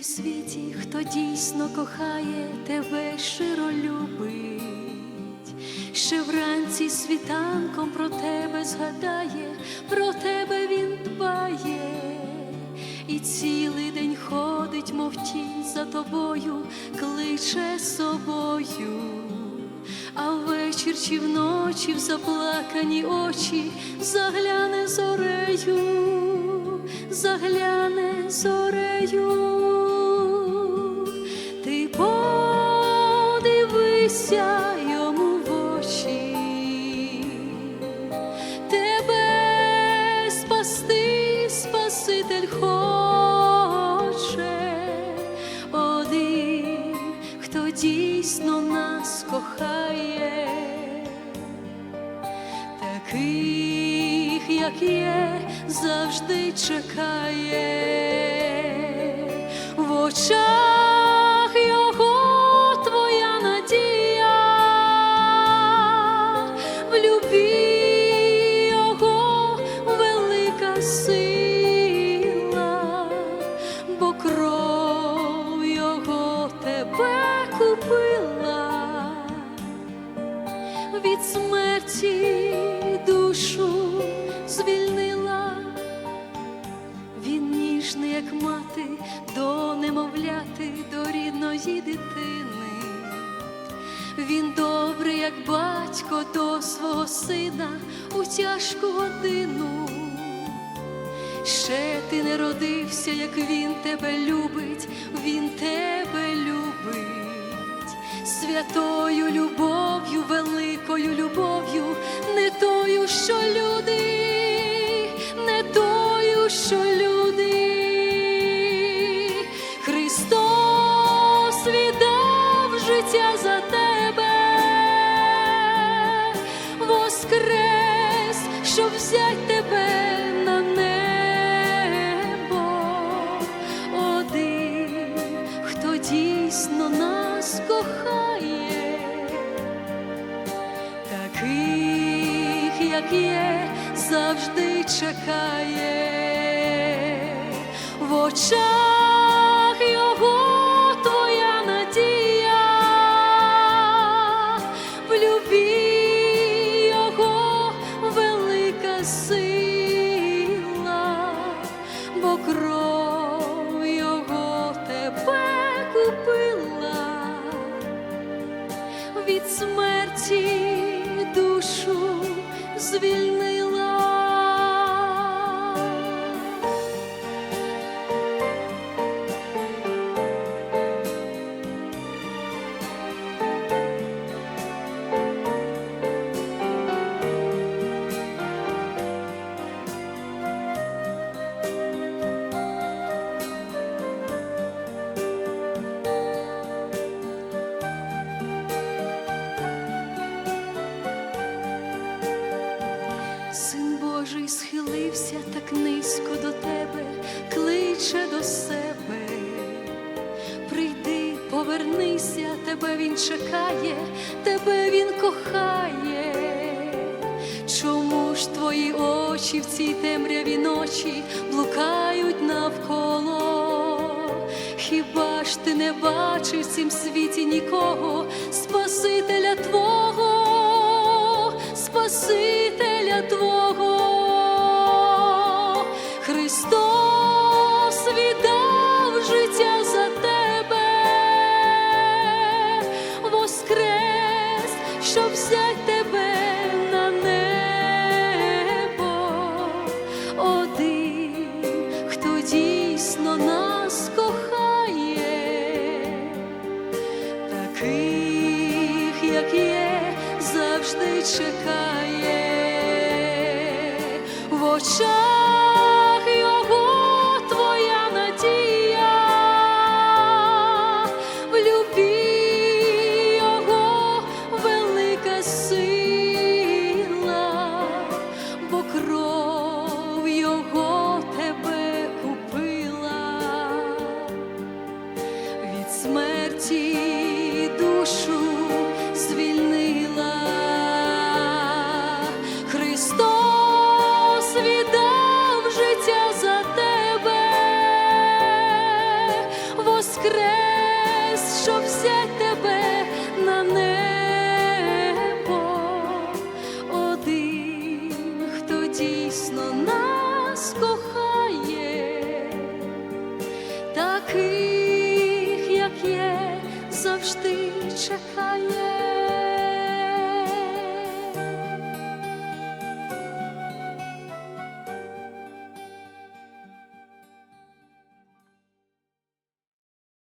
в світі, хто дійсно кохає тебе щиро любить, ще вранці світанком про тебе згадає, про тебе він дбає, і цілий день ходить, мов тінь за тобою, кличе собою. А ввечір чи вночі в заплакані очі загляне зорею, загляне зорею, дійсно нас кохає, таких, як є, завжди чекає. В очах його твоя надія, в любві його велика сила, смерті душу звільнила. Він ніжний, як мати, до немовляти, до рідної дитини. Він добрий, як батько до свого сина у тяжку годину. Ще ти не родився, як він тебе любить, він тебе любить святою любов'ю, великою любов'ю, що люди. Христос віддав життя за тебе, воскрес, щоб взять тебе на небо. Один, хто дійсно нас кохає, таких, як є, завжди чекає в очах низько до тебе, кличе до себе. Прийди, повернися, тебе він чекає, тебе він кохає. Чому ж твої очі в цій темряві ночі блукають навколо? Хіба ж ти не бачив в цім світі нікого, Спасителя Твого? Спасителя Твого, очах його твоя надія, в любві його велика сила, бо кров його тебе купила. Від смерті душу escreve.